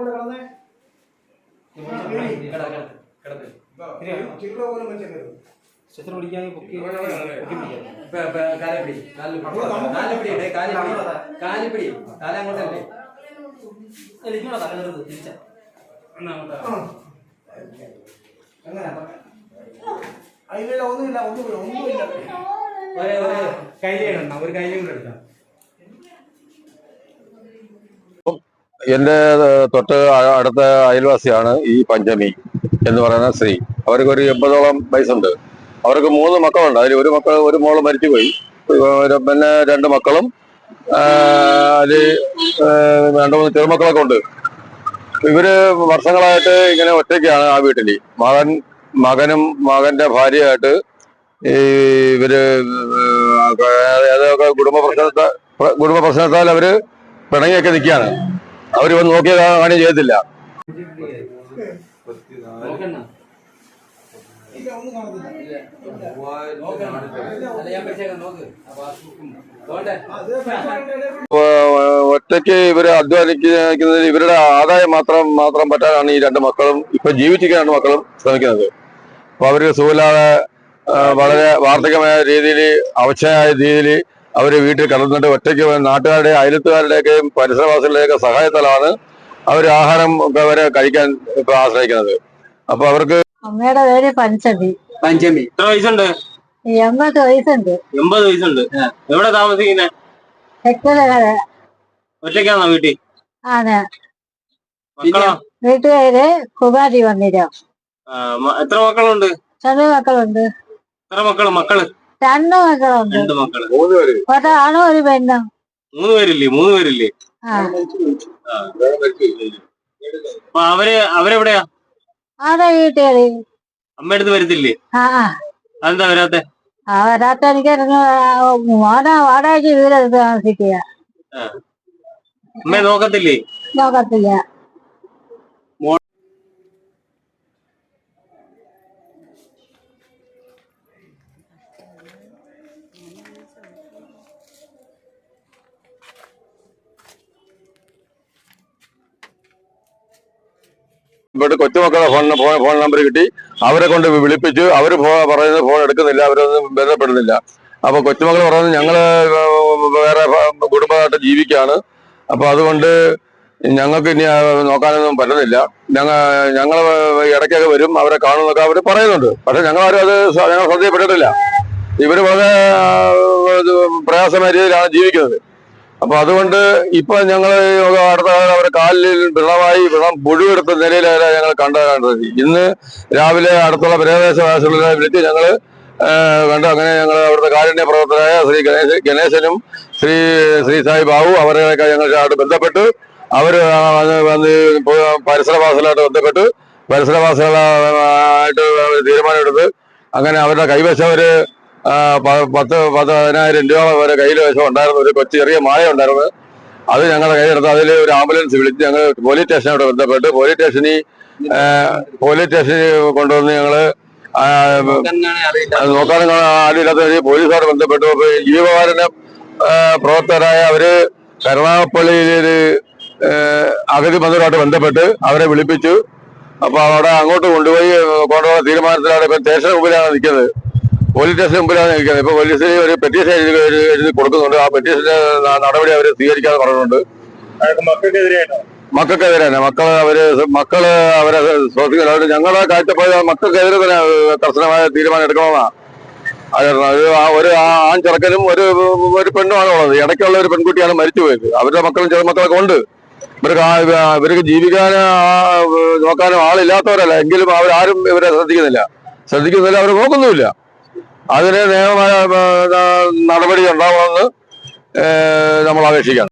അങ്ങോട്ട് കിടന്നേ? ചില്ലറ പോലും വെച്ചേക്കരുത് ശത്രു പിടിക്കാൻ പൊക്കി കാലിപ്പിടി കാല അങ്ങോട്ടല്ലേ തലകരുത് തിരിച്ച. ഒന്നുമില്ല ഒന്നുമില്ല ഒന്നുമില്ല. ഒരു ഒരേ. കൈലിയാണ് ഒരു കൈലിയും കൂടെ എടുക്കാം. എന്റെ തൊട്ട് അടുത്ത അയൽവാസിയാണ് ഈ പഞ്ചമി എന്ന് പറയുന്ന സ്ത്രീ. അവർക്ക് ഒരു എൺപതോളം വയസ്സുണ്ട്. അവർക്ക് മൂന്ന് മക്കളുണ്ട്. അതിൽ ഒരു മക്കൾ ഒരു മോൾ മരിച്ചുപോയി. പിന്നെ രണ്ട് മക്കളും അതിൽ രണ്ടു മൂന്ന് ചെറുമക്കളൊക്കെ ഉണ്ട്. ഇവർ വർഷങ്ങളായിട്ട് ഇങ്ങനെ ഒറ്റയ്ക്കാണ് ആ വീട്ടിൽ മകൻ മകനും മകന്റെ ഭാര്യയായിട്ട് ഇവർ ഏതൊക്കെ കുടുംബ പ്രശ്നത്താൽ കുടുംബ പ്രശ്നത്താൽ അവർ പിണങ്ങിയൊക്കെ നിൽക്കുകയാണ്. അവർ വന്ന് നോക്കിയത് കാണി ചെയ്തില്ല ഒറ്റയ്ക്ക് ഇവർ അധ്വാനിക്കുന്നതിൽ ഇവരുടെ ആദായം മാത്രം മാത്രം പറ്റാനാണ് ഈ രണ്ട് മക്കളും ഇപ്പൊ ജീവിച്ചിരിക്കുന്ന രണ്ട് മക്കളും ശ്രമിക്കുന്നത്. അപ്പൊ അവർ സുഖമില്ലാതെ വളരെ വാർദ്ധകമായ രീതിയിൽ അവശയായ രീതിയിൽ അവർ വീട്ടിൽ കിടന്നിട്ട് ഒറ്റയ്ക്ക് നാട്ടുകാരുടെ അയലത്തുകാരുടെയൊക്കെയും പരിസരവാസികളുടെയൊക്കെ സഹായത്താലാണ് അവർ ആഹാരം വരെ അവരെ കഴിക്കാൻ ഇപ്പൊ ആശ്രയിക്കുന്നത്. അപ്പൊ അവർക്ക് അമ്മയുടെ പേര് പഞ്ചമി. പഞ്ചമി. എത്ര വയസ്സുണ്ട്? എൺപത് വയസ്സുണ്ട്. എൺപത് വയസ്സുണ്ട്. എവിടെ താമസിക്കുന്നെ? ഒറ്റയ്ക്കാണോ വീട്ടിൽ? ആണ്. വീട്ടുകാര് കുമാരി വന്നിരാ എത്ര മക്കളുണ്ട്? ചെറിയ മക്കളുണ്ട്. എത്ര മക്കൾ? മക്കൾ? രണ്ട് മക്കളുണ്ട്. രണ്ട് മക്കൾ. മൂന്ന് പേര്. ഒരാണും ഒരു പെണ്ണും. മൂന്ന് പേരില്ലേ? മൂന്ന് പേരില്ലേ? ആ. അപ്പൊ അവർ അവരെവിടെയാ? ആടെ വീട്ടുകാര് അമ്മ അടുത്ത് വരത്തില്ലേ? ആ ആ. അതെന്താ വരാത്തെ? ആ വരാത്ത എനിക്ക് മോനെ വാടകയ്ക്ക് വീടെടുത്ത് താമസിക്കുക അമ്മയെ നോക്കത്തില്ലേ? നോക്കത്തില്ല. ഇവിടെ കൊച്ചുമക്കളുടെ ഫോൺ ഫോൺ നമ്പർ കിട്ടി. അവരെ കൊണ്ട് വിളിപ്പിച്ചു. അവർ പറയുന്നത് ഫോൺ എടുക്കുന്നില്ല. അവരൊന്നും ബന്ധപ്പെടുന്നില്ല. അപ്പൊ കൊച്ചുമക്കൾ പറയുന്നത് ഞങ്ങൾ വേറെ കുടുംബമായിട്ട് ജീവിക്കുകയാണ് അപ്പൊ അതുകൊണ്ട് ഞങ്ങൾക്ക് ഇനി നോക്കാനൊന്നും പറ്റുന്നില്ല. ഞങ്ങൾ ഞങ്ങൾ ഇടയ്ക്കൊക്കെ വരും. അവരെ കാണുന്നൊക്കെ അവർ പറയുന്നുണ്ട്. പക്ഷെ ഞങ്ങളാരും അത് ഞങ്ങൾ ശ്രദ്ധയപ്പെട്ടിട്ടില്ല ഇവർ വളരെ പ്രയാസമായ രീതിയിലാണ് ജീവിക്കുന്നത്. അപ്പൊ അതുകൊണ്ട് ഇപ്പൊ ഞങ്ങൾ അടുത്ത കാലം അവരെ കാലിൽ വിളമായി വിളം പുഴുവെടുത്ത നിലയിലാണ് ഞങ്ങൾ കണ്ട കണ്ടത് ഇന്ന് രാവിലെ അടുത്തുള്ള പ്രദേശവാസികളെ വിളിച്ച് ഞങ്ങൾ കണ്ടു. അങ്ങനെ ഞങ്ങൾ അവിടുത്തെ കാരുണ്യ പ്രവർത്തകരായ ശ്രീ ഗണേശ ഗണേശനും ശ്രീ ശ്രീ സായി ബാബു അവരെയൊക്കെ ഞങ്ങൾ ബന്ധപ്പെട്ട് അവർ വന്ന് പരിസരവാസികളായിട്ട് ബന്ധപ്പെട്ട് പരിസരവാസികളായിട്ട് തീരുമാനമെടുത്ത് അങ്ങനെ അവരുടെ കൈവശം പ- പത്ത് പത്ത് പതിനായിരം രൂപ വരെ കയ്യിൽ വശം ഉണ്ടായിരുന്നു ഒരു കൊച്ചു ചെറിയ മായ ഉണ്ടായിരുന്നു. അത് ഞങ്ങളുടെ കയ്യിലെടുത്ത് അതിൽ ഒരു ആംബുലൻസ് വിളിച്ച് ഞങ്ങൾ പോലീസ് സ്റ്റേഷനോട് ബന്ധപ്പെട്ട് പോലീസ് സ്റ്റേഷനിൽ പോലീസ് സ്റ്റേഷനിൽ കൊണ്ടുവന്ന് ഞങ്ങൾ നോക്കാൻ ഒരു പോലീസുകാർ ബന്ധപ്പെട്ടു. ജീവകാരുണ്യ പ്രവർത്തകരായ അവർ കരുണാപ്പള്ളിയിലൊരു അഗതി മന്ദിരമായിട്ട് ബന്ധപ്പെട്ട് അവരെ വിളിപ്പിച്ചു. അപ്പൊ അവിടെ അങ്ങോട്ട് കൊണ്ടുപോയി കൊണ്ടുപോകുന്ന തീരുമാനത്തിലാണ് ഇപ്പൊ സ്റ്റേഷൻ മുമ്പിലാണ് നിൽക്കുന്നത്. പോലീസ് സ്റ്റേഷൻ മുമ്പിലാണ് നിൽക്കുന്നത് ഇപ്പൊ പോലീസിന് ഒരു പെറ്റീഷൻ എഴുതി കൊടുക്കുന്നുണ്ട്. ആ പെറ്റീഷന്റെ നടപടി അവർ സ്വീകരിക്കാതെ പറഞ്ഞിട്ടുണ്ട്. മക്കൾക്കെതിരെ തന്നെ. മക്കൾ അവർ മക്കൾ അവരെ ശ്വസിക്കുന്നത് അവർ ഞങ്ങളെ കാഴ്ചപ്പാട് മക്കൾക്കെതിരെ തന്നെ കർശനമായ തീരുമാനം എടുക്കണമെന്നാണ് ആ ഒരു ആൺ ചെറുക്കനും ഒരു ഒരു പെണ്ണുമാണ് ഉള്ളത്. ഇടയ്ക്കുള്ള ഒരു പെൺകുട്ടിയാണ് മരിച്ചു പോയത് അവരുടെ മക്കളും ചെറു മക്കളൊക്കെ ഉണ്ട്. ഇവർക്ക് ഇവർക്ക് ജീവിക്കാൻ നോക്കാനും ആളില്ലാത്തവരല്ല. എങ്കിലും അവരാരും ഇവരെ ശ്രദ്ധിക്കുന്നില്ല. ശ്രദ്ധിക്കുന്നില്ല അവർ നോക്കുന്നുമില്ല. അതിന് നിയമമായ ആ, നടപടി ഉണ്ടാവണമെന്ന് നമ്മൾ അപേക്ഷിക്കാം.